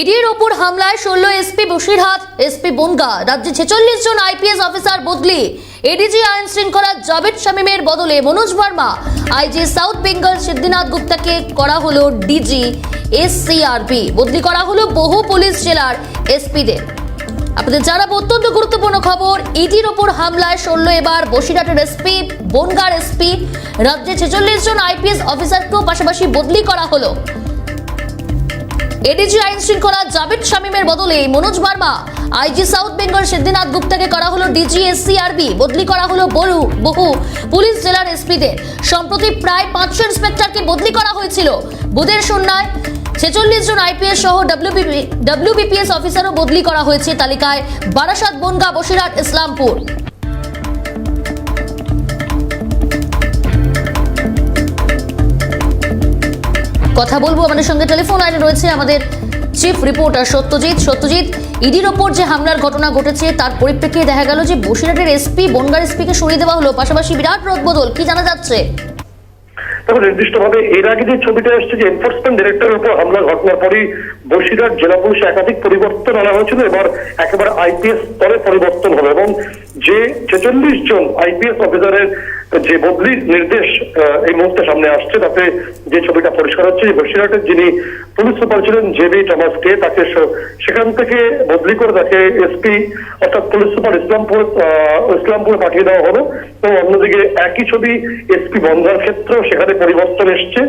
ইডির ওপর হামলায় ষোলো এসপি বসিরহাট, এসপি বনগা। রাজ্যে ছেচল্লিশ জন আইপিএস অফিসার বদলি। এডিজি আইন শৃঙ্খলা জাভেদ শামীমের বদলে মনোজ ভার্মা। আইজি সাউথ বেঙ্গল সিদ্ধিনাথ গুপ্তাকে করা হলো ডিজি এসসিআরপি। বদলি করা হলো বহু পুলিশ জেলার এসপিদের। আপনাদের জানাব অত্যন্ত গুরুত্বপূর্ণ খবর। ইডির ওপর হামলায় ষোলো এবার বসিরহাটের এসপি, বনগার এসপি। রাজ্যে ছেচল্লিশ জন আইপিএস অফিসারকেও পাশাপাশি বদলি করা হলো। এডিজি আইন শৃঙ্খলা জাভেদ শামীমের বদলে মনোজ বার্মা আইজি সাউথ বেঙ্গল সিদ্ধিনাথ গুপ্তাকে করা হলো ডিজি এসসিআরবি। বদলি করা হলো বহু বহু পুলিশ জেলার এসপিদের। সম্প্রতি প্রায় পাঁচশো ইন্সপেক্টরকে বদলি করা হয়েছিল। বুধের সন্ধ্যায় ছেচল্লিশ জন আইপিএস সহ ডাব্লিউবিপি ডাব্লিউবিপিএস অফিসারও বদলি করা হয়েছে তালিকায় বারাসাত, বনগা, বসিরহাট, ইসলামপুর। কথা বলব আমাদের সঙ্গে। টেলিফোন লাইনে রয়েছে আমাদের চিফ রিপোর্টার সত্যজিৎ। সত্যজিৎ, ইডির ওপর যে হামলার ঘটনা ঘটেছে, তার পরিপ্রেক্ষিতে দেখা গেল যে বসিরহাটের এসপি বনগার এসপিকে সরিয়ে দেওয়া হলো। পাশাপাশি বিরাট রদবদল, কি জানা যাচ্ছে? তবে নির্দিষ্টভাবে এর আগে যে ছবিটা এসেছে যে এনফোর্সমেন্ট ডিরেক্টরের উপর হামলার ঘটনার পরই বসিরহাট জেলা পুলিশে একাধিক পরিবর্তন আনা হয়েছিল। এবার একেবারে আইপিএস স্তরে পরিবর্তন হলো এবং যে ছেচল্লিশ জন আইপিএস অফিসারের যে বদলির নির্দেশ এই মুহূর্তে সামনে আসছে, তাতে যে ছবিটা পরিষ্কার হচ্ছে বসিরহাটের যিনি পুলিশ সুপার ছিলেন জেবি টমাসকে তাকে সেখান থেকে বদলি করে তাকে এসপি অর্থাৎ পুলিশ সুপার ইসলামপুর ইসলামপুরে পাঠিয়ে দেওয়া হলো। এবং অন্যদিকে একই ছবি এসপি বন্ধার ক্ষেত্রেও সেখানে পরিবর্তন এসছে।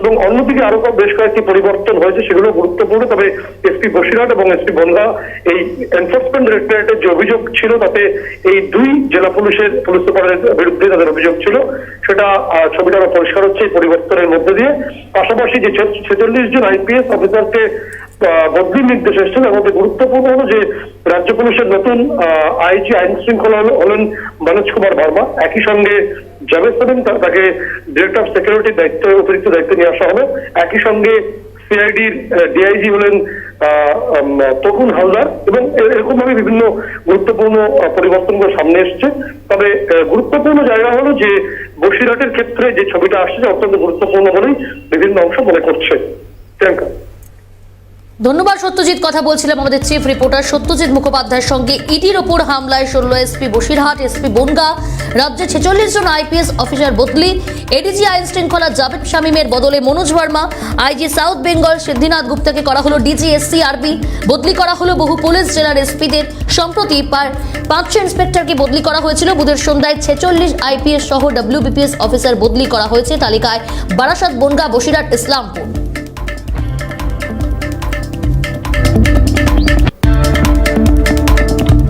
এবং অন্যদিকে আরও বেশ কয়েকটি পরিবর্তন হয়েছে, সেগুলো গুরুত্বপূর্ণ। তবে এসপি বসিরহাট এবং এসপি বন্ধা এই এনফোর্সমেন্ট ডিরেক্টরেটের যে অভিযোগ ছিল, তাতে এই দুই জেলা পুলিশের পুলিশ সুপারের বিরুদ্ধে তাদের অভিযোগ ছিল। সেটা ছবিটা আরও পরিষ্কার হচ্ছে এই পরিবর্তনের মধ্যে দিয়ে। পাশাপাশি যে ছেচল্লিশ জন আইপিএস অফিসারকে বদলির নির্দেশ এসেছে তার মধ্যে গুরুত্বপূর্ণ হলো যে রাজ্য পুলিশের নতুন আইজি আইন শৃঙ্খলা হল- হলেন মনোজ কুমার ভার্মা একই সঙ্গে জাভেদ সালিম তাকে ডিরেক্টর অফ সিকিউরিটির দায়িত্ব, অতিরিক্ত দায়িত্ব নিয়ে আসা হবে। একই সঙ্গে সিআইডির ডিআইজি হলেন তরুণ হালদার এবং এরকম ভাবে বিভিন্ন গুরুত্বপূর্ণ পরিবর্তনগুলো সামনে এসছে। তবে গুরুত্বপূর্ণ জায়গা হলো যে বসিরহাটের ক্ষেত্রে যে ছবিটা আসছে অত্যন্ত গুরুত্বপূর্ণ বলেই বিভিন্ন অংশ মনে করছে। প্রিয়াঙ্কা? ধন্যবাদ সত্যজিৎ। কথা বলছিলাম আমাদের চিফ রিপোর্টার সত্যজিৎ মুখোপাধ্যায়ের সঙ্গে। ইডির ওপর হামলায় ষোলো এসপি বসিরহাট এসপি বনগা। রাজ্যে ছেচল্লিশ জন আইপিএস অফিসার বদলি। এডিজি আইন শৃঙ্খলা জাভেদ শামীমের বদলে মনোজ বর্মা। আইজি সাউথ বেঙ্গল সিদ্ধিনাথ গুপ্তাকে করা হলো ডিজি এসসি আরবি বদলি করা হলো বহু পুলিশ জেলার এসপিদের সম্প্রতি পাঁচশো ইন্সপেক্টরকে বদলি করা হয়েছিল। বুধের সন্ধ্যায় ছেচল্লিশ আইপিএস সহ ডাব্লিউবিপিএস অফিসার বদলি করা হয়েছে। তালিকায় বারাসাত, বনগা, বসিরহাট, ইসলামপুর।